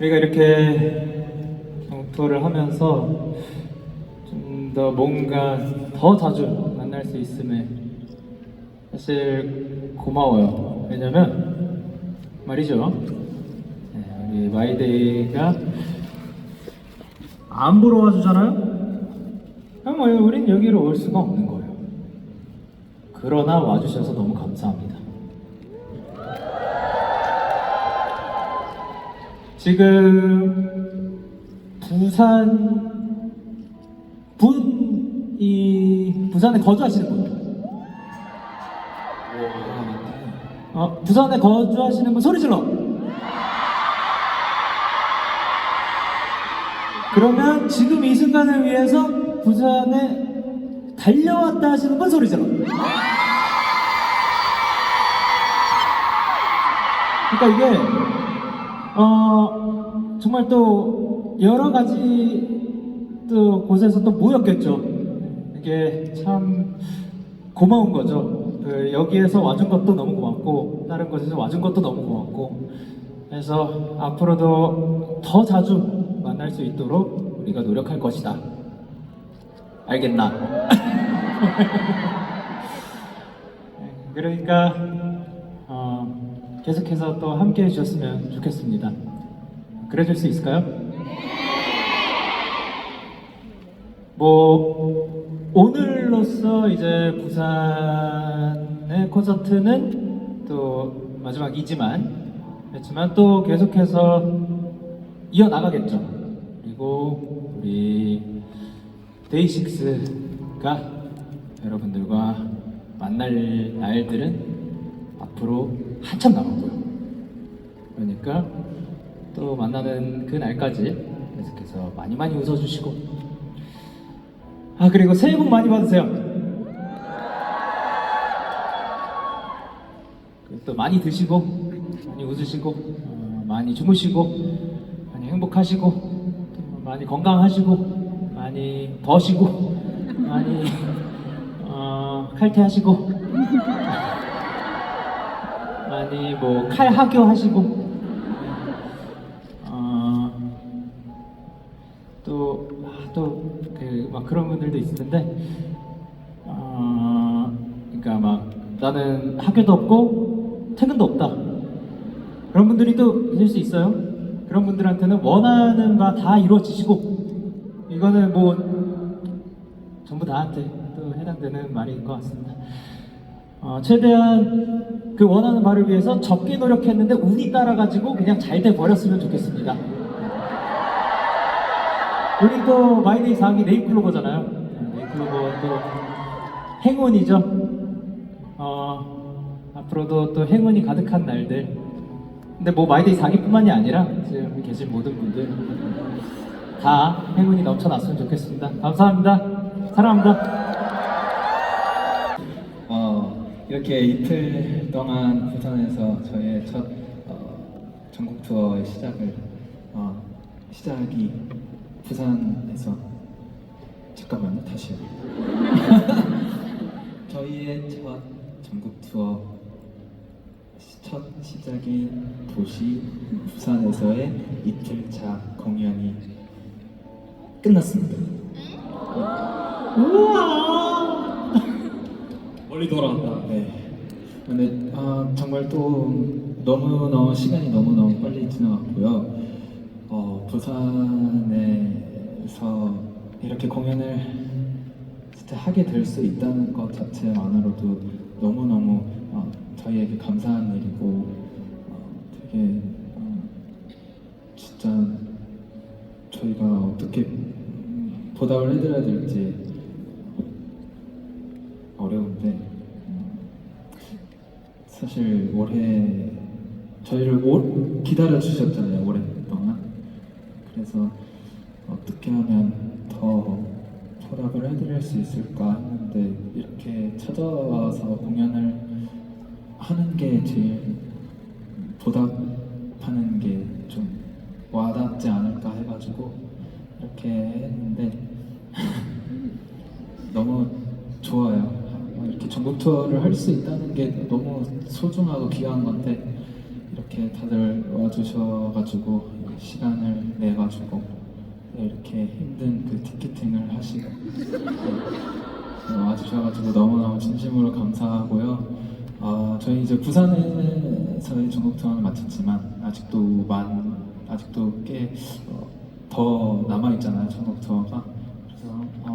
우리가 이렇게 투어를 하면서 좀 더 뭔가 더 자주 만날 수 있음에 사실 고마워요. 왜냐면 말이죠. 네, 우리 마이데이가 안 보러 와주잖아요? 그럼 뭐 우린 여기로 올 수가 없는 거예요. 그러나 와주셔서 너무 감사합니다. 지금 부산 분이 부산에 거주하시는 분. 어, 부산에 거주하시는 분 소리 질러. 그러면 지금 이 순간을 위해서 부산에 달려왔다 하시는 분 소리 질러. 그러니까 이게 어 정말 또 여러 가지 또 곳에서 또 모였겠죠. 이게 참 고마운 거죠. 그 여기에서 와준 것도 너무 고맙고 다른 곳에서 와준 것도 너무 고맙고 그래서 앞으로도 더 자주 만날 수 있도록 우리가 노력할 것이다. 알겠나? 그러니까 어, 계속해서 또 함께 해주셨으면 좋겠습니다. 그래줄 수 있을까요? 뭐 오늘로써 이제 부산의 콘서트는 또 마지막이지만 그렇지만 또 계속해서 이어 나가겠죠. 그리고 우리 데이식스가 여러분들과 만날 날들은 앞으로 한참 남았고요. 그러니까 또 만나는 그 날까지 계속해서 많이 많이 웃어주시고 아 그리고 새해 복 많이 받으세요. 또 많이 드시고 많이 웃으시고 어, 많이 주무시고 많이 행복하시고 또 많이 건강하시고 많이 더시고 많이 어, 칼퇴하시고 많이 뭐 칼 하교 하시고 어, 또또그 막 그런 분들도 있을 텐데 어, 그러니까 막 나는 학교도 없고 퇴근도 없다 그런 분들이 또 있을 수 있어요. 그런 분들한테는 원하는 바 다 이루어지시고 이거는 뭐 전부 다한테 또 해당되는 말인 것 같습니다. 어, 최대한 그 원하는 바를 위해서 적게 노력했는데 운이 따라가지고 그냥 잘 돼 버렸으면 좋겠습니다. 우리 또 마이데이 4기 네임클로버잖아요. 네, 네임클로버 또 행운이죠. 어, 앞으로도 또 행운이 가득한 날들. 근데 뭐 마이데이 4기뿐만이 아니라 지금 계신 모든 분들 다 행운이 넘쳐났으면 좋겠습니다. 감사합니다. 사랑합니다. 이렇게 이틀 동안 부산에서 저의 첫 어, 전국 투어의 시작을 어, 시작이 부산에서 잠깐만요 다시요. 저희의 첫 전국 투어 시- 첫 시작인 도시 부산에서의 이틀차 공연이 끝났습니다. 우와! 멀리 돌아왔다. 네. 근데 아, 정말 또 너무 너무 시간이 너무 너무 빨리 지나갔고요. 어, 부산에서 이렇게 공연을 진짜 하게 될 수 있다는 것 자체만으로도 너무 너무 어, 저희에게 감사한 일이고 어, 되게 어, 진짜 저희가 어떻게 음, 보답을 해드려야 될지 어려운데 음, 사실 올해 저희를 오, 기다려 주셨잖아요 오랫동안. 그래서 어떻게 하면 더 보답을 해드릴 수 있을까 하는데 이렇게 찾아와서 공연을 하는 게 제일 보답하는 게 좀 와닿지 않을까 해가지고 이렇게 했는데 너무 좋아요. 어, 투어를 할 수 있다는 게 너무 소중하고 귀한 건데 이렇게 다들 와주셔가지고 시간을 내가지고 이렇게 힘든 그 티켓팅을 하시고 네, 와주셔가지고 너무너무 진심으로 감사하고요. 어, 저희 이제 부산에서의 전국 투어는 마쳤지만 아직도 만 아직도 꽤더 남아 있잖아요 전국 투어가.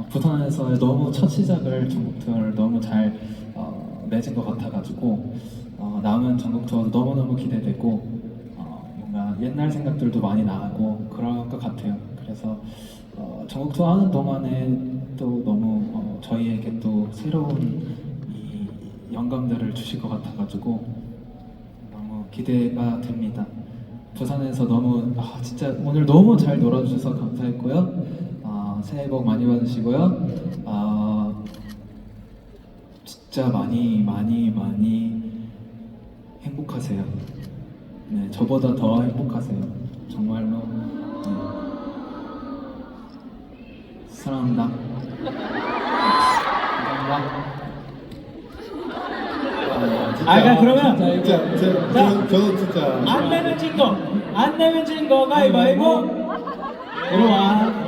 부산에서의 너무 첫 시작을 전국 투어를 너무 잘 어, 맺은 것 같아가지고 어, 남은 전국 투어도 너무 너무 기대되고 어, 뭔가 옛날 생각들도 많이 나고 그럴 것 같아요. 그래서 어, 전국 투어 하는 동안에 또 너무 어, 저희에게 또 새로운 이 영감들을 주실 것 같아가지고 너무 기대가 됩니다. 부산에서 너무 아, 진짜 오늘 너무 잘 놀아주셔서 감사했고요. 아, 새해 복 많이 받으시고요. 아, 진짜 많이 많이 많이 행복하세요. 네, 저보다 더 행복하세요. 정말로 네. 사랑합니다. 감사합니다. 아, 그러니까 그러면 진짜, 저, 저, 저는 진짜 안 내면 진 거, 안 내면 진 거 가위바위보. 이리 와.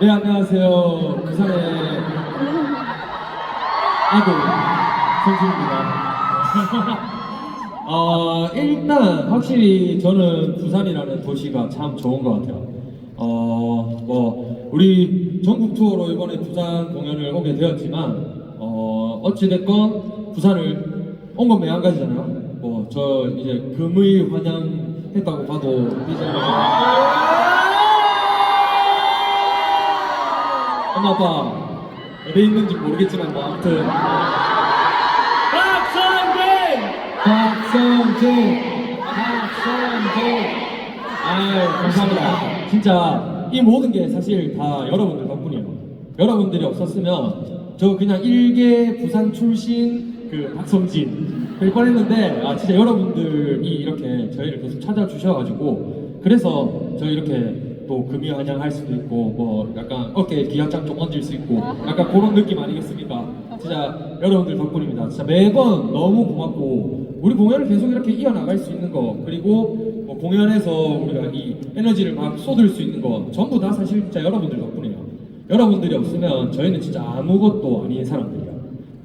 네. 네 안녕하세요 부산의 아들 선수입니다. 어 일단 확실히 저는 부산이라는 도시가 참 좋은 것 같아요. 어 뭐 우리 전국 투어로 이번에 부산 공연을 오게 되었지만 어 어찌 됐건 부산을 온 건 매한가지잖아요. 뭐 저 이제 금의 환영했다고 봐도 엄 마 아빠 어디 있는지 모르겠지만 뭐 아무튼. 박성재 박성재 아유 감사합니다. 진짜 이 모든 게 사실 다 여러분들 덕분이에요. 여러분들이 없었으면 저 그냥 일개 부산 출신 그 박성진 될 뻔했는데 아 진짜 여러분들이 이렇게 저희를 계속 찾아주셔가지고 그래서 저희 이렇게 또 금이 환영할 수도 있고 뭐 약간 어깨에 기합장 좀 얹을 수 있고 약간 그런 느낌 아니겠습니까? 진짜 여러분들 덕분입니다. 진짜 매번 너무 고맙고 우리 공연을 계속 이렇게 이어나갈 수 있는 거 그리고 뭐 공연에서 우리가 이 에너지를 막 쏟을 수 있는 거 전부 다 사실 진짜 여러분들 덕분이에요. 여러분들이 없으면 저희는 진짜 아무것도 아닌 사람들이야.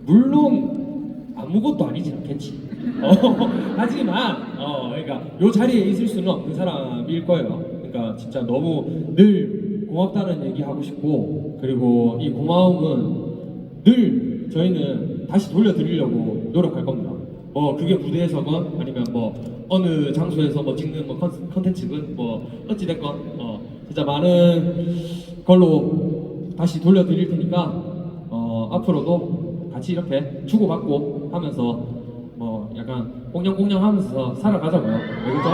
물론 아무것도 아니지 않겠지. 어, 하지만 어, 그러니까 요 자리에 있을 수는 없는 사람일 거예요. 그러니까 진짜 너무 늘 고맙다는 얘기 하고 싶고 그리고 이 고마움은 늘 저희는 다시 돌려드리려고 노력할 겁니다. 뭐 그게 무대에서건 아니면 뭐 어느 장소에서 뭐 찍는 뭐 컨- 컨텐츠든 뭐 어찌 됐건 어 진짜 많은 걸로 다시 돌려드릴 테니까 어 앞으로도 같이 이렇게 주고받고 하면서 뭐 약간 꽁냥꽁냥 하면서 살아가자고요. 알겠죠?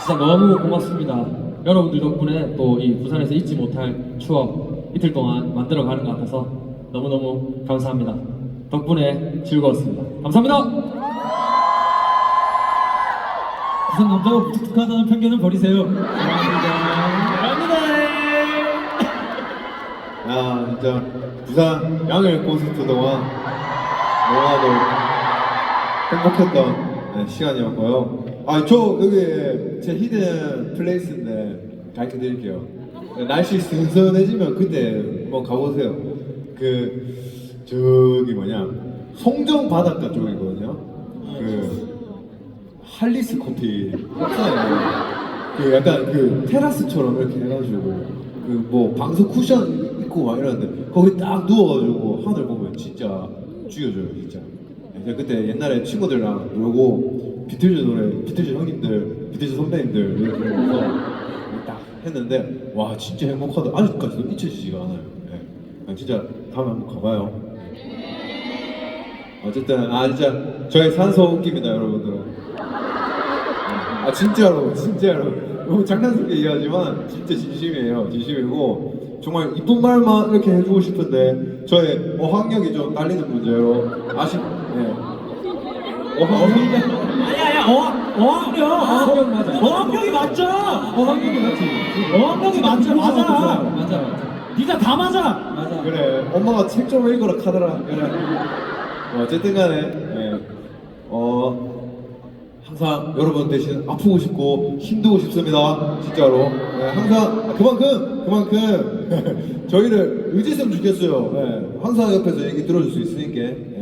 진짜 너무 고맙습니다. 여러분들 덕분에 또 이 부산에서 잊지 못할 추억 이틀 동안 만들어 가는 것 같아서 너무너무 감사합니다. 덕분에 즐거웠습니다. 감사합니다. 부산 남자가 무뚝뚝하다는 편견을 버리세요. 감사합니다. 야 진짜 부산 양일 콘서트 동안 너무나도 행복했던 네, 시간이었고요. 아 저 여기 제 히든 플레이스인데 가르쳐 드릴게요. 날씨 선선해지면 그때 한번 가보세요. 그 저기 뭐냐 송정 바닷가 쪽이거든요. 그 할리스 커피 없잖아요. 그 약간 그 테라스처럼 이렇게 해가지고 그 뭐 방석 쿠션 있고 막 이러는데 거기 딱 누워가지고 하늘 보면 진짜 죽여줘요 진짜. 제가 그때 옛날에 친구들이랑 놀고 비틀즈 노래, 비틀즈 형님들, 비틀즈 선배님들 이렇게 부르면서 딱 했는데 와 진짜 행복하다. 아직까지도 잊혀지지가 않아요. 예. 진짜 다음에 한번 가봐요. 어쨌든 아 진짜 저의 산소호흡기입니다 여러분들은. 아 진짜로 진짜로 너무 장난스럽게 얘기하지만 진짜 진심이에요 진심이고 정말 이쁜 말만 이렇게 해주고 싶은데 저의 어학력이 좀 딸리는 문제로 아쉽 네. 어학력 아니야, 아니야, 어, 어학력. 어학력 맞아. 어학력이 맞죠? 어학력이 맞지? 어학력이 맞죠? 맞아. 맞아 맞아 네가 다 맞아. 맞아. 그래 엄마가 책 좀 읽어라 카더라 그래 뭐 어쨌든 간에 예. 어 항상 여러분 대신 아프고 싶고 힘들고 싶습니다. 진짜로. 네, 항상 아, 그만큼 그만큼 저희를 의지했으면 좋겠어요. 네, 항상 옆에서 얘기 들어줄 수 있으니까. 네.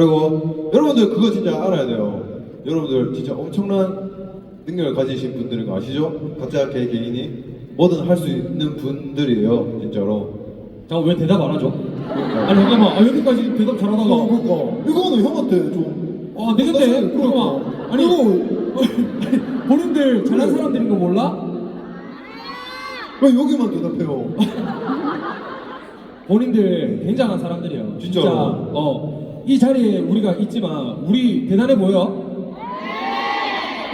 그리고 여러분들 그거 진짜 알아야 돼요. 여러분들 진짜 엄청난 능력을 가지신 분들인 거 아시죠? 각자 개 개인이 뭐든 할 수 있는 분들이에요. 진짜로. 자왜 대답 안 하죠? 아니 잠깐만 아, 여기까지 대답 잘하다가 그러니까 이거는 형한테 좀. 아 내근데 잠깐만 아니 본인들 잘난 사람들인 거 몰라? 왜 여기만 대답해요? 본인들 굉장한 사람들이에요. 진짜로? 진짜 어, 이 자리에 우리가 있지만 우리 대단해 보여?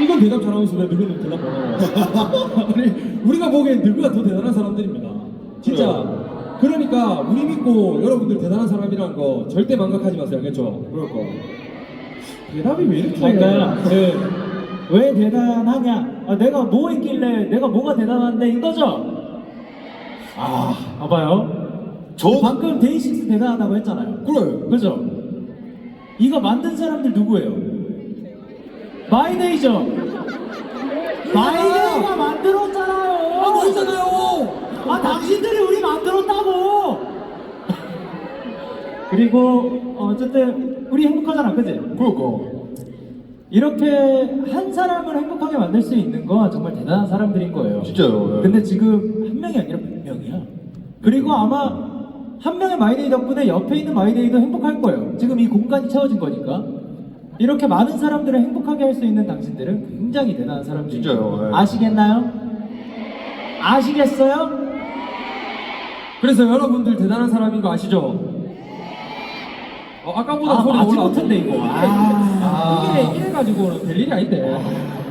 이건 대답 잘하면서 왜 누구는 대답 못 하고? 아니 우리가 보기엔 누구가 더 대단한 사람들입니다. 진짜. 그러니까 우리 믿고 여러분들 대단한 사람이라는 거 절대 망각하지 마세요, 알겠죠? 그럴까? 대답이 왜 이렇게? 그러니까 네. 왜 대단하냐? 아, 내가 뭐 했길래 내가 뭐가 대단한데 이거죠? 아, 봐봐요. 저 방금 데이식스 대단하다고 했잖아요. 그래. 그죠? 이거 만든 사람들 누구예요? 마이데이죠? 마이데이가 만들었잖아요! 아, 멋있잖아요. 아, 당신들이 우리 만들었다고! 그리고, 어, 어쨌든, 우리 행복하잖아, 그지? 그럴까? 이렇게 한 사람을 행복하게 만들 수 있는 건 정말 대단한 사람들인 거예요. 진짜요. 예. 근데 지금 한 명이 아니라 몇 명이야. 그리고 아마 한 명의 마이데이 덕분에 옆에 있는 마이데이도 행복할 거예요. 지금 이 공간이 채워진 거니까. 이렇게 많은 사람들을 행복하게 할 수 있는 당신들은 굉장히 대단한 사람들이에요. 진짜요, 예. 아시겠나요? 아시겠어요? 그래서 여러분들 대단한 사람인 거 아시죠? 어, 아까보다 아, 소리 아직 올라. 못했네, 이거. 아. 이게 이래 가지고는 될 일이 아닌데.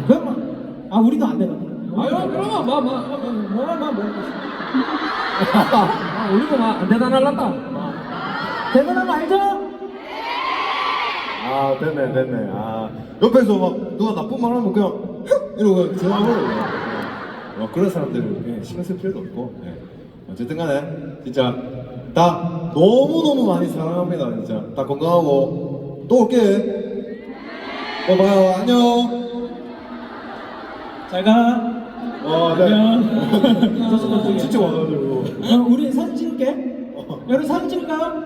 그럼, 아, 우리도 안 되나? 아유, 그러면 막, 막, 뭐, 막, 뭐. 아, 우리도 막, 안 대단할란다. 대단한 거 알죠? 아, 됐네, 됐네. 아, 옆에서 막 누가 나쁜 말 하면 그냥 흑! 이러고 그냥 지나가버려요. 뭐 그런 사람들을 그냥 신경 쓸 필요도 없고. 예. 어쨌든 간에 진짜 다 너무너무 많이 사랑합니다. 진짜. 다 건강하고 또 올게. 또 봐요. 안녕. 잘 가. 와, 안녕. 진짜 와가지고. 어, 우리 사진 찍을게. 여러분 사진 찍을까요?